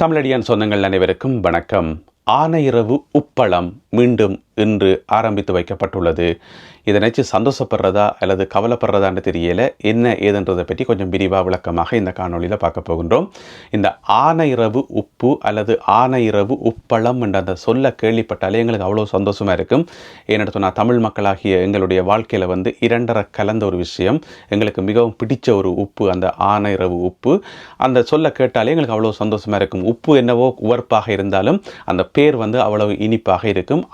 தமிழடியான் சொந்தங்கள் அனைவருக்கும் வணக்கம். ஆனையிரவு உப்பளம் மீண்டும் இன்று ஆரம்பித்து வைக்கப்பட்டுள்ளது. இதை நினச்சி சந்தோஷப்படுறதா அல்லது கவலைப்படுறதான்னு தெரியல. என்ன ஏதுன்றதை பற்றி கொஞ்சம் விரிவாக விளக்கமாக இந்த காணொளியில் பார்க்க போகின்றோம். இந்த ஆனையிறவு உப்பு அல்லது ஆனையிறவு உப்பளம் என்ற அந்த சொல்ல கேள்விப்பட்டாலே எங்களுக்கு அவ்வளோ சந்தோஷமாக இருக்கும். ஏன்னு சொன்னால் தமிழ் மக்களாகிய எங்களுடைய வாழ்க்கையில் வந்து இரண்டரை கலந்த ஒரு விஷயம். எங்களுக்கு மிகவும் பிடிச்ச ஒரு உப்பு அந்த ஆனையிறவு உப்பு. அந்த சொல்ல கேட்டாலே எங்களுக்கு அவ்வளோ சந்தோஷமாக இருக்கும். உப்பு என்னவோ உவர்ப்பாக இருந்தாலும் அந்த பேர் வந்து அவ்வளவு இனிப்பாக இருக்கும்.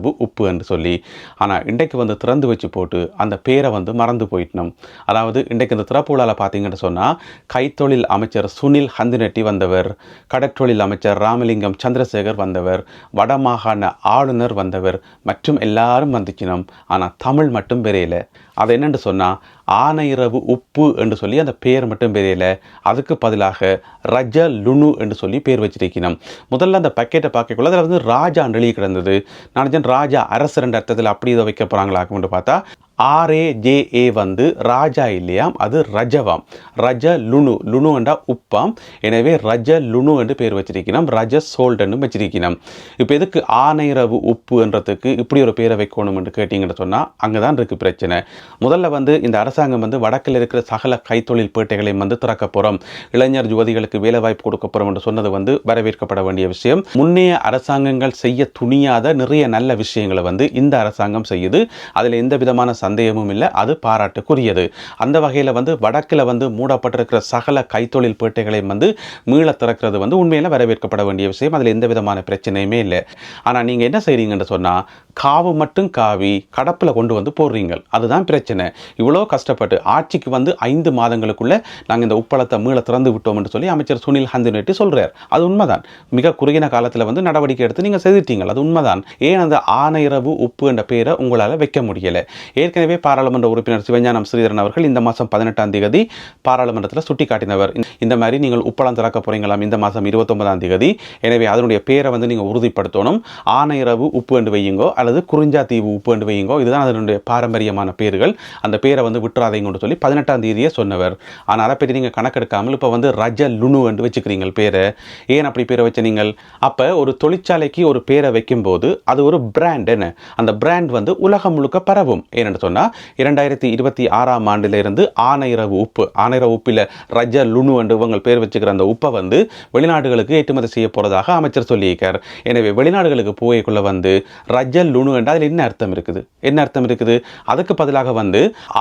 ஆனையிரவு உப்பு என்று சொல்லி ஆனால் இன்றைக்கு வந்து திறந்து வச்சு போட்டு அந்த பேரை வந்து மறந்து போயிட்டோம் அதாவது இன்றைக்கு இந்த திறப்புலால் பார்த்தீங்கன்னு சொன்னால் கைத்தொழில் அமைச்சர் சுனில் ஹந்தினெட்டி வந்தவர் கடற்றொழில் அமைச்சர் ராமலிங்கம் சந்திரசேகர் வந்தவர் வடமாகாண ஆளுநர் வந்தவர் மற்றும் எல்லாரும் வந்துச்சினோம் ஆனால் தமிழ் மட்டும் பெரியல. அது என்னென்று சொன்னால் ஆனையிறவு உப்பு என்று சொல்லி அந்த பேர் மட்டும் பெரியல அதுக்கு பதிலாக ரஜ லுனு என்று சொல்லி பேர் வச்சிருக்கணும். முதல்ல அந்த பக்கெட்டை பார்க்கக்குள்ள அதில் வந்து ராஜா எழுதி கிடந்தது. நான் ராஜா அரசர் என்ற அர்த்தத்தில் அப்படி இதை வைக்க போகிறாங்களாக்கும்னு பார்த்தா ஆர்ஏஜேஏ வந்து ராஜா இல்லையாம் அது ரஜவாம். ரஜ லுனு லுனு என்றா உப்பாம். எனவே ரஜ லுனு என்று பேர் வச்சிருக்கணும் ரஜ சோல்டன்னு வச்சிருக்கணும் இப்போ எதுக்கு ஆனைரவு உப்பு என்றதுக்கு இப்படி ஒரு பேரை வைக்கணும் என்று கேட்டிங்கன்னு சொன்னால் அங்கே தான் இருக்குது பிரச்சனை. முதல்ல வந்து இந்த அரசாங்கம் வந்து வடக்கில் இருக்கிற சகல கைத்தொழில் பேட்டைகளை வந்து திறக்க போகிறோம் இளைஞர் யுவதிகளுக்கு வேலை வாய்ப்பு கொடுக்க போகிறோம் என்று சொன்னது வந்து வரவேற்கப்பட வேண்டிய விஷயம். முன்னைய அரசாங்கங்கள் செய்ய துணியாத நிறைய நல்ல விஷயங்களை வந்து இந்த அரசாங்கம் செய்யுது. அதில் எந்த விதமான சந்தேகமும் இல்லை அது பாராட்டுக்குரியது. அந்த வகையில் வந்து வடக்கில் வந்து மூடப்பட்டிருக்கிற சகல கைத்தொழில் பேட்டைகளையும் வந்து மீள திறக்கிறது வந்து உண்மையில் வரவேற்கப்பட வேண்டிய விஷயம். அதில் எந்த விதமான பிரச்சனையுமே இல்லை. ஆனால் நீங்கள் என்ன செய்கிறீங்கன்னு சொன்னால் காவு மட்டும் காவி கடப்பில் கொண்டு வந்து போடுறீங்க அதுதான் பிரச்சனை. இவ்வளோ கஷ்டப்பட்டு ஆட்சிக்கு வந்து ஐந்து மாதங்களுக்குள்ளே நாங்கள் இந்த உப்பளத்தை மீள திறந்து விட்டோம் சொல்லி அமைச்சர் சுனில் ஹந்தினெட்டி சொல்கிறார் அது உண்மைதான். மிக குறுகின காலத்தில் வந்து நடவடிக்கை எடுத்து நீங்கள் செய்துட்டீங்க அது உண்மைதான். ஏன் அந்த ஆனையரவு உப்பு என்ற பேரை உங்களால் வைக்க முடியலை? ஏற்கனவே பாராளுமன்ற உறுப்பினர் சிவஞானம் ஸ்ரீதரன் அவர்கள் இந்த மாதம் பதினெட்டாம் தேதி பாராளுமன்றத்தில் சுட்டி காட்டினவர் இந்த மாதிரி நீங்கள் உப்பளம் திறக்க போறீங்களாம் இந்த மாதம் இருபத்தொன்பதாம் தேதி. எனவே அதனுடைய பேரை வந்து நீங்கள் உறுதிப்படுத்தணும். ஆனையரவு உப்பு என்று வையுங்கோ அல்லது குறிஞ்சா தீவு உப்பு என்று வையுங்கோ. இதுதான் அதனுடைய பாரம்பரியமான பேர்கள். அந்த பேரை வந்து விட்டுறாதீங்கன்னு சொல்லி பதினெட்டாம் தேதியே சொன்னவர். ஆனால் அதை பற்றி நீங்கள் கணக்கெடுக்காமல் இப்போ வந்து ரஜ லுனு என்று வச்சுக்கிறீங்க பேரை. ஏன் அப்படி பேரை வச்ச நீங்கள்? அப்போ ஒரு தொழிற்சாலைக்கு ஒரு பேரை வைக்கும்போது அது ஒரு பிராண்ட் என்ன? அந்த பிராண்ட் வந்து உலகம் முழுக்க பரவும். ஏன்னு சொன்னால் இரண்டாயிரத்தி இருபத்தி ஆறாம் ஆண்டிலிருந்து ஆனையிறவு உப்பு ஆனையிறவு உப்பில் ரஜ லுனு என்று இவங்க பேர் வச்சுக்கிற அந்த உப்பை வந்து வெளிநாடுகளுக்கு ஏற்றுமதி செய்ய போகிறதாக அமைச்சர் சொல்லியிருக்கார். எனவே வெளிநாடுகளுக்கு போய்க்குள்ளே வந்து ரஜ லுணு என்றால் அதில் என்ன அர்த்தம் இருக்குது? என்ன அர்த்தம் இருக்குது? அதுக்கு பதிலாக வந்து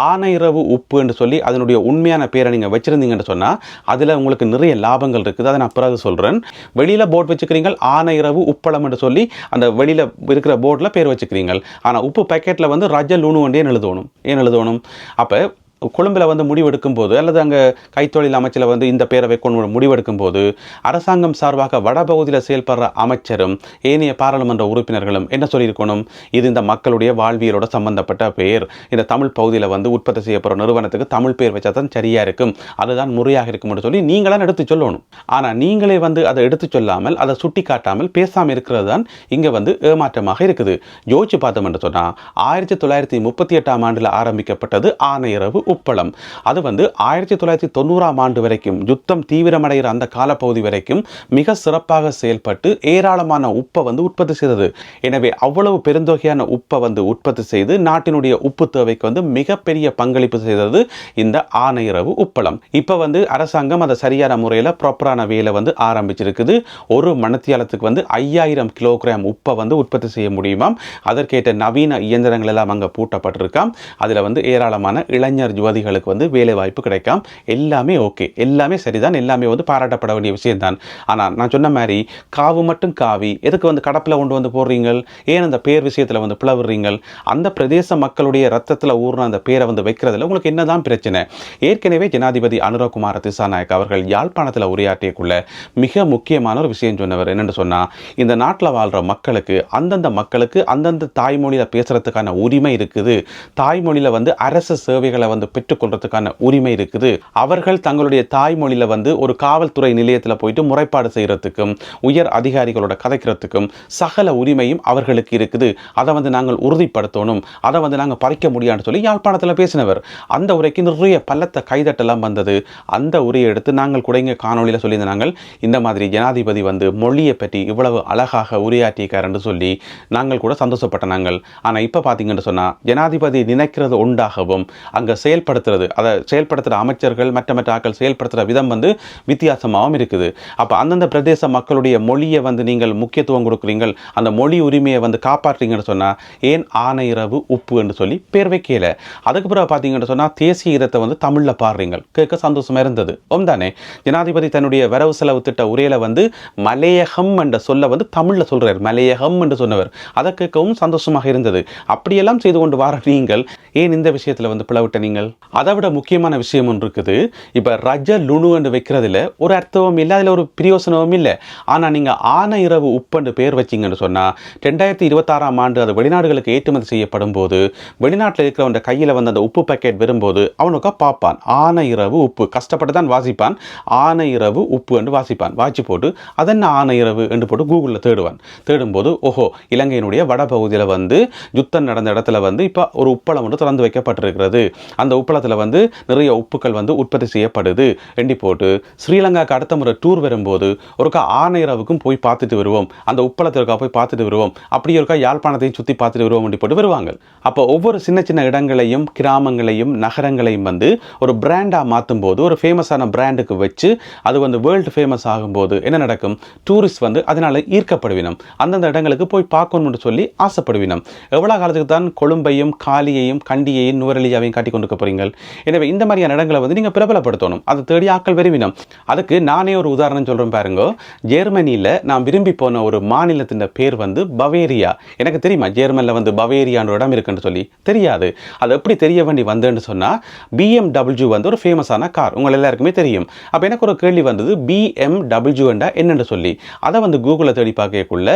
ஆனையிறவு உப்பு என்று சொல்லி அதனுடைய உண்மையான பேரை நீங்கள் வச்சுருந்தீங்கன்னு சொன்னால் அதில் உங்களுக்கு நிறைய லாபங்கள் இருக்குது. அதை நான் பிறகு சொல்கிறேன் வெளியில் போர்டு வச்சுக்கிறீங்க ஆனையிறவு உப்பளம் என்று சொல்லி அந்த வெளியில் இருக்கிற போர்டில் பேர் வச்சுக்கிறீங்க ஆனால் உப்பு பேக்கெட்டில் வந்து ரஜ லுணு வண்டியே எழுதணும்? ஏன் எழுதணும்? அப்போ கொழும்பில் வந்து முடிவெடுக்கும் போது அல்லது அங்கே கைத்தொழில் அமைச்சில் வந்து இந்த பேரவை கொண்டு முடிவெடுக்கும் போது அரசாங்கம் சார்பாக வடபகுதியில் செயல்படுற அமைச்சரும் ஏனைய பாராளுமன்ற உறுப்பினர்களும் என்ன சொல்லியிருக்கணும்? இது இந்த மக்களுடைய வாழ்வியலோட சம்பந்தப்பட்ட பேர். இந்த தமிழ் பகுதியில் வந்து உற்பத்தி செய்யப்படுற நிறுவனத்துக்கு தமிழ் பேர் வச்சா தான் சரியாக இருக்கும். அதுதான் முறையாக இருக்கும்னு சொல்லி நீங்களாம் எடுத்து சொல்லணும். ஆனால் நீங்களே வந்து அதை எடுத்து சொல்லாமல் அதை சுட்டி காட்டாமல் பேசாமல் இருக்கிறது தான் இங்கே வந்து ஏமாற்றமாக இருக்குது. யோசிச்சு பார்த்தோம் என்று சொன்னால் ஆயிரத்தி தொள்ளாயிரத்தி முப்பத்தி எட்டாம் ஆண்டில் ஆரம்பிக்கப்பட்டது ஆணையரவு உப்பளம். அது வந்து ஆயிரத்தி தொள்ளாயிரத்தி தொண்ணூறாம் ஆண்டு வரைக்கும் யுத்தம் தீவிரமடைகிற அந்த காலப்பகுதி வரைக்கும் மிக சிறப்பாக செயல்பட்டு ஏராளமான உப்பை வந்து உற்பத்தி செய்தது. எனவே அவ்வளவு பெருந்தொகையான உப்பை வந்து உற்பத்தி செய்து நாட்டினுடைய உப்பு தேவைக்கு வந்து மிகப்பெரிய பங்களிப்பு செய்தது இந்த ஆணையரவு உப்பளம். இப்போ வந்து அரசாங்கம் அதை சரியான முறையில் ப்ராப்பரான வேலை வந்து ஆரம்பிச்சிருக்குது. ஒரு மணத்தியாலத்துக்கு வந்து ஐயாயிரம் கிலோகிராம் உப்பை வந்து உற்பத்தி செய்ய முடியுமாம்? அதற்கேற்ற நவீன இயந்திரங்கள் எல்லாம் அங்கே பூட்டப்பட்டிருக்காம். அதில் வந்து ஏராளமான இளைஞர் யுவதிகளுக்கு வந்து வேலை வாய்ப்பு கிடைக்காம். எல்லாமே ஓகே. எல்லாமே சரிதான். எல்லாமே வந்து பாராட்டப்பட வேண்டிய விஷயம்தான். ஆனால் நான் சொன்ன மாதிரி காவு மட்டும் காவி எதுக்கு வந்து கடப்பில் கொண்டு வந்து போடுறீங்க ஏன் அந்த பேர் விஷயத்தில் வந்து பிளவுறீங்க அந்த பிரதேச மக்களுடைய ரத்தத்தில் ஊர்ன அந்த பேரை வந்து வைக்கிறதுல உங்களுக்கு என்னதான் பிரச்சனை? ஏற்கனவே ஜனாதிபதி அனுரகுமார திசாநாயக் அவர்கள் யாழ்ப்பாணத்தில் உரையாற்றியக்குள்ள மிக முக்கியமான ஒரு விஷயம் சொன்னவர் என்னென்னு சொன்னால் இந்த நாட்டில் வாழ்கிற மக்களுக்கு அந்தந்த மக்களுக்கு அந்தந்த தாய்மொழியில் பேசுகிறதுக்கான உரிமை இருக்குது. தாய்மொழியில் வந்து அரசு சேவைகளை வந்து வந்து பெற்றுக்கொள்றதுக்கான உரிமை இருக்குது. அவர்கள் தங்களுடைய தாய்மொழியில் வந்து ஒரு காவல்துறை நிலையத்தில் போயிட்டு முறைப்பாடு செய்கிறதுக்கும் உயர் அதிகாரிகளோட கதைக்கிறதுக்கும் சகல உரிமையும் அவர்களுக்கு இருக்குது. அதை வந்து நாங்கள் உறுதிப்படுத்தணும். அதை வந்து நாங்கள் பறிக்க முடியாதுன்னு சொல்லி யாழ்ப்பாணத்தில் பேசினவர். அந்த உரைக்கு நிறைய பள்ளத்த கைதட்டெல்லாம் வந்தது. அந்த உரையை எடுத்து நாங்கள் கூட இங்கே காணொலியில் சொல்லியிருந்த நாங்கள் இந்த மாதிரி ஜனாதிபதி வந்து மொழியை பற்றி இவ்வளவு அழகாக உரையாற்றியிருக்காருன்னு சொல்லி நாங்கள் கூட சந்தோஷப்பட்ட நாங்கள். ஆனால் இப்போ பார்த்தீங்கன்னு சொன்னால் ஜனாதிபதி நினைக்கிறது உண்டாகவும் அங்கே செயல்படுத்துறது. அதை செயல்படுத்துகிற அமைச்சர்கள் மற்ற மற்ற ஆக்கள் செயல்படுத்துகிற விதம் வந்து வித்தியாசமாகவும் இருக்குது. அப்போ அந்தந்த பிரதேச மக்களுடைய மொழியை வந்து நீங்கள் முக்கியத்துவம் கொடுக்குறீங்கள். அந்த மொழி உரிமையை வந்து காப்பாற்றுறீங்கன்னு சொன்னால் ஏன் ஆனையிறவு உப்பு என்று சொல்லி பேர் வைக்கல. அதுக்கு பிறகு பார்த்தீங்கன்னு சொன்னால் தேசிய கீதத்தை வந்து தமிழில் பாடுறீங்க கேட்க சந்தோஷமா இருந்தது. ஓம் தானே. ஜனாதிபதி தன்னுடைய வரவு செலவு திட்ட உரையில் வந்து மலையகம் என்ற சொல்ல வந்து தமிழில் சொல்கிறார் மலையகம் என்று சொன்னவர். அதை கேட்கவும் சந்தோஷமாக இருந்தது. அப்படியெல்லாம் செய்து கொண்டு வர நீங்கள் ஏன் இந்த விஷயத்தில் வந்து பிளவிட்ட நீங்கள்? அதை விட முக்கியமான விஷயம் ஒன்று இருக்குது. இப்போ ரஜ லுணு என்று வைக்கிறதுல ஒரு அர்த்தமும் இல்லை அதில் ஒரு பிரயோசனமும் இல்லை. ஆனால் நீங்கள் ஆன இரவு உப்புன்னு பேர் வச்சிங்கன்னு சொன்னால் ரெண்டாயிரத்தி இருபத்தாறாம் ஆண்டு அது வெளிநாடுகளுக்கு ஏற்றுமதி செய்யப்படும் போது வெளிநாட்டில் இருக்கிறவன் கையில் வந்து அந்த உப்பு பாக்கெட் வரும்போது அவனுக்கு பார்ப்பான் ஆன இரவு உப்பு. கஷ்டப்பட்டு தான் வாசிப்பான் ஆன இரவு உப்பு என்று வாசிப்பான். வாசி போட்டு அதென்ன ஆன இரவு? என்று போட்டு கூகுளில் தேடுவான். தேடும்போது ஓஹோ இலங்கையினுடைய வடபகுதியில் வந்து யுத்தம் நடந்த இடத்துல வந்து இப்போ ஒரு உப்பளம் வந்து திறந்து வைக்கப்பட்டிருக்கிறது. அந்த உப்பளத்தில் வந்து நிறைய உப்புக்கள் வந்து உற்பத்தி செய்யப்படுது. எண்டி போட்டு ஸ்ரீலங்காக்கு அடுத்த முறை டூர் வரும்போது ஒருக்கா ஆனையரவுக்கும் போய் பார்த்துட்டு வருவோம். அந்த உப்பளத்திற்கா போய் பார்த்துட்டு வருவோம். அப்படி இருக்கா யாழ்ப்பாணத்தையும் சுற்றி பார்த்துட்டு வருவோம் அப்படி போட்டு வருவாங்க. அப்போ ஒவ்வொரு சின்ன சின்ன இடங்களையும் கிராமங்களையும் நகரங்களையும் வந்து ஒரு பிராண்டாக மாற்றும் போது ஒரு ஃபேமஸான பிராண்டுக்கு வச்சு அது வந்து வேர்ல்டு ஃபேமஸ் ஆகும்போது என்ன நடக்கும்? டூரிஸ்ட் வந்து அதனால் ஈர்க்கப்படுவினம். அந்தந்த இடங்களுக்கு போய் பார்க்கணும்னு சொல்லி ஆசைப்படுவினம். எவ்வளோ காலத்துக்கு தான் கொழும்பையும் காலியையும் கண்டியையும் நுவரலியாவையும் காட்டி கொண்டு இருக்க எனவே இந்த மாதிரியான இடங்களை வந்து நீங்கள் பிரபலப்படுத்தணும். அதை தேடி ஆக்கள் விரும்பினோம் அதுக்கு நானே ஒரு உதாரணம் சொல்கிறேன் பாருங்க. ஜெர்மனியில் நான் விரும்பி போன ஒரு மாநிலத்தின் பேர் வந்து பவேரியா. எனக்கு தெரியுமா? ஜெர்மனில் வந்து பவேரியான்ற இடம் இருக்குன்னு சொல்லி. தெரியாது. அது எப்படி தெரிய வேண்டி வந்தேன்னு சொன்னால் பிஎம்டபிள்யூ வந்து ஒரு ஃபேமஸான கார் உங்கள் எல்லாருக்குமே தெரியும். அப்போ எனக்கு ஒரு கேள்வி வந்தது பிஎம்டபிள்யூண்டா என்னென்னு சொல்லி. அதை வந்து கூகுளில் தேடி பார்க்கக்குள்ள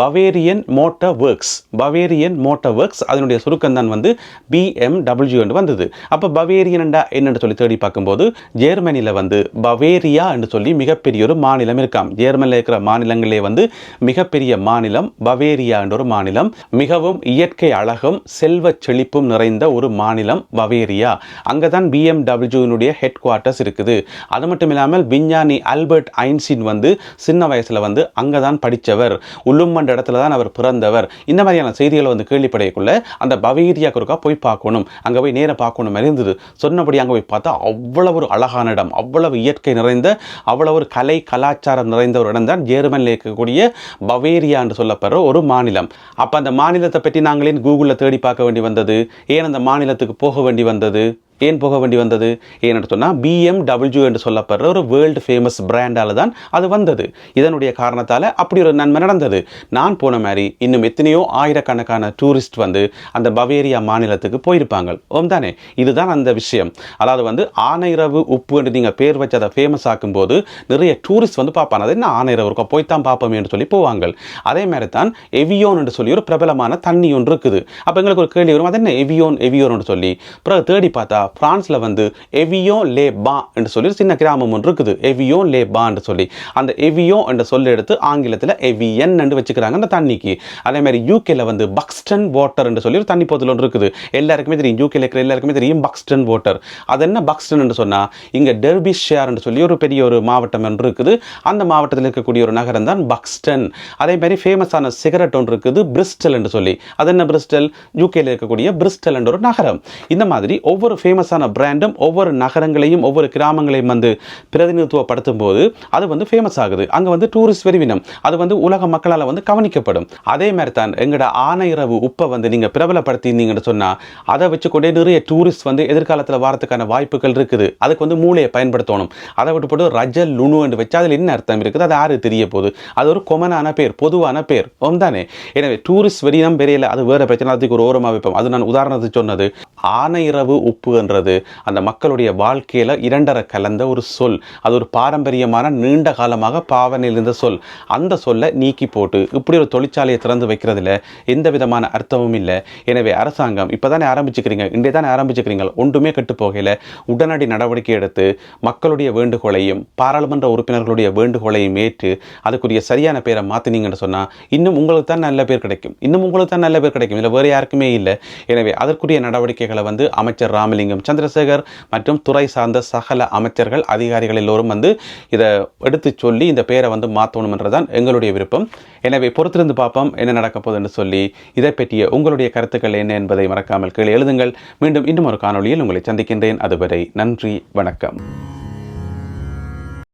Bavarian Motor Works Bavarian Motor Works அதனுடைய சுருக்கம் தான் வந்து பிஎம்டபிள்யூ என்று வந்தது. அப்போ பவேரியன்டா என்னென்று சொல்லி தேடி பார்க்கும்போது ஜெர்மனியில் வந்து பவேரியா என்று சொல்லி மிகப்பெரிய ஒரு மாநிலம் இருக்காம். ஜெர்மனியில் இருக்கிற மாநிலங்களே வந்து மிகப்பெரிய மாநிலம் பவேரியா என்ற ஒரு மாநிலம் மிகவும் இயற்கை அழகும் செல்வ செழிப்பும் நிறைந்த ஒரு மாநிலம் பவேரியா. அங்கே தான் பிஎம்டபிள்யூனுடைய ஹெட் குவார்ட்டர்ஸ் இருக்குது. அது மட்டும் இல்லாமல் விஞ்ஞானி ஆல்பர்ட் ஐன்ஸ்டீன் வந்து சின்ன வயசில் வந்து அங்கே தான் படித்தவர் உள்ளும்மன்ற இடத்துல தான் அவர் பிறந்தவர். இந்த மாதிரியான செய்திகளை வந்து கேள்விப்படையக்குள்ள அந்த பவேரியா ஒருக்கா போய் பார்க்கணும். அங்கே போய் நேராக பார்க்கணும் நிறைந்தது இருந்தது சொன்னபடி அங்கே போய் பார்த்தா அவ்வளவு ஒரு அழகான இடம் அவ்வளவு இயற்கை நிறைந்த அவ்வளவு ஒரு கலை கலாச்சாரம் நிறைந்த ஒரு இடம் தான் ஜெர்மனியில் இருக்கக்கூடிய பவேரியா என்று சொல்லப்படுற ஒரு மாநிலம். அப்போ அந்த மாநிலத்தை பற்றி நாங்களே கூகுளில் தேடி பார்க்க வேண்டி வந்தது? ஏன் அந்த மாநிலத்துக்கு போக வேண்டி வந்தது? ஏன் போக வேண்டி வந்தது? ஏன்னு சொன்னால் பிஎம்டபிள்யூ என்று சொல்லப்படுற ஒரு வேர்ல்டு ஃபேமஸ் பிராண்டால் தான் அது வந்தது. இதனுடைய காரணத்தால் அப்படி ஒரு நன்மை நடந்தது. நான் போன மாதிரி இன்னும் எத்தனையோ ஆயிரக்கணக்கான டூரிஸ்ட் வந்து அந்த பவேரியா மாநிலத்துக்கு போயிருப்பாங்க. ஓம் தானே? இதுதான் அந்த விஷயம். அதாவது வந்து ஆனைரவு உப்பு என்று நீங்கள் பேர் வச்சு அதை ஃபேமஸ் ஆக்கும்போது நிறைய டூரிஸ்ட் வந்து பார்ப்பாங்க. அது என்ன ஆனைரவு இருக்கும் போய் தான் பார்ப்போமே என்று சொல்லி போவாங்க. அதே மாதிரி தான் எவியோன் என்று சொல்லி ஒரு பிரபலமான தண்ணி ஒன்று இருக்குது. அப்போ எங்களுக்கு ஒரு கேள்வி வரும். அது என்ன? எவியோன் எவியோன் சொல்லி. பிறகு தேடி பார்த்தா பிரான்ஸில் வந்து எவியோ லே பா என்று சொல்லி ஒரு சின்ன கிராமம் ஒன்று இருக்குது. எவியோ லே பா என்று சொல்லி. அந்த எவியோ என்ற சொல்ல எடுத்து ஆங்கிலத்தில் எவியன் என்று வச்சுக்கிறாங்க அந்த தண்ணிக்கு. அதே மாதிரி யூகேல வந்து பக்ஸ்டன் வாட்டர் என்று சொல்லி ஒரு தண்ணி போதில் ஒன்று இருக்குது. எல்லாருக்குமே தெரியும். யூகேல இருக்கிற எல்லாருக்குமே தெரியும் பக்ஸ்டன் வாட்டர் அது என்ன பக்ஸ்டன் என்று சொன்னால் இங்கே டெர்பிஷேர் என்று சொல்லி ஒரு பெரிய ஒரு மாவட்டம் ஒன்று இருக்குது. அந்த மாவட்டத்தில் இருக்கக்கூடிய ஒரு நகரம் தான் பக்ஸ்டன் அதே மாதிரி ஃபேமஸான சிகரெட் ஒன்று இருக்குது பிரிஸ்டல் என்று சொல்லி. அது என்ன பிரிஸ்டல் யூகேல இருக்கக்கூடிய பிரிஸ்டல் என்ற ஒரு நகரம். இந்த மாதிரி ஒவ்வொரு ஃபேமஸ் ஃபேமஸான பிராண்டும் ஒவ்வொரு நகரங்களையும் ஒவ்வொரு கிராமங்களையும் வந்து பிரதிநிதித்துவப்படுத்தும் போது அது வந்து ஃபேமஸ் ஆகுது. அங்கே வந்து டூரிஸ்ட் வெறிவினம் அது வந்து உலக மக்களால் வந்து கவனிக்கப்படும். அதே மாதிரி தான் எங்களோட ஆனையிறவு உப்பை வந்து நீங்கள் பிரபலப்படுத்தினீங்கன்னு சொன்னால் அதை வச்சுக்கொண்டே நிறைய டூரிஸ்ட் வந்து எதிர்காலத்தில் வரதுக்கான வாய்ப்புகள் இருக்குது. அதுக்கு வந்து மூளையை பயன்படுத்தணும். அதை விட்டு போட்டு ரஜல் லுணு என்று வச்சு அதில் என்ன அர்த்தம் இருக்குது? அது யாரு தெரிய போகுது? அது ஒரு கொமனான பேர் பொதுவான பேர். தானே? எனவே டூரிஸ்ட் வெறினம் பெரியல அது வேறு பிரச்சனை. அதுக்கு ஒரு ஓரமாக வைப்போம். அது நான் உதாரணத்துக்கு சொன்னது ஆனையிறவு உப்பு என்பதுன்றது அந்த மக்களுடைய வாழ்க்கையில் இரண்டரை கலந்த ஒரு சொல். அது ஒரு பாரம்பரியமான நீண்ட காலமாக பாவனையில் இருந்த சொல். அந்த சொல்லை நீக்கி போட்டு இப்படி ஒரு தொழிற்சாலையை திறந்து வைக்கிறதுல எந்த விதமான அர்த்தமும் இல்லை. எனவே அரசாங்கம் இப்போ தானே ஆரம்பிச்சுக்கிறீங்க இன்றைய தானே ஆரம்பிச்சுக்கிறீங்க ஒன்றுமே கெட்டு போகையில் உடனடி நடவடிக்கை எடுத்து மக்களுடைய வேண்டுகோளையும் பாராளுமன்ற உறுப்பினர்களுடைய வேண்டுகோளையும் ஏற்று அதுக்குரிய சரியான பேரை மாற்றினீங்கன்னு சொன்னால் இன்னும் உங்களுக்கு தான் நல்ல பேர் கிடைக்கும். இன்னும் உங்களுக்கு தான் நல்ல பேர் கிடைக்கும். இல்லை வேறு யாருக்குமே இல்லை. எனவே அதற்குரிய நடவடிக்கைகளை வந்து அமைச்சர் ராமலிங்கம் சந்திரசேகர் மற்றும் துறை சார்ந்த சகல அமைச்சர்கள் அதிகாரிகள் எல்லோரும் வந்து இதை எடுத்து சொல்லி இந்த பேரை வந்து மாற்றணும்ன்றதான் எங்களுடைய விருப்பம். எனவே பொறுத்திருந்து பார்ப்போம் என்ன நடக்க போகுதுன்னு சொல்லி இதை பற்றிய உங்களுடைய கருத்துக்கள் என்ன என்பதை மறக்காமல் கீழே எழுதுங்கள். மீண்டும் இன்னும் ஒரு காணொளியில் உங்களை சந்திக்கின்றேன். அதுவரை நன்றி வணக்கம்.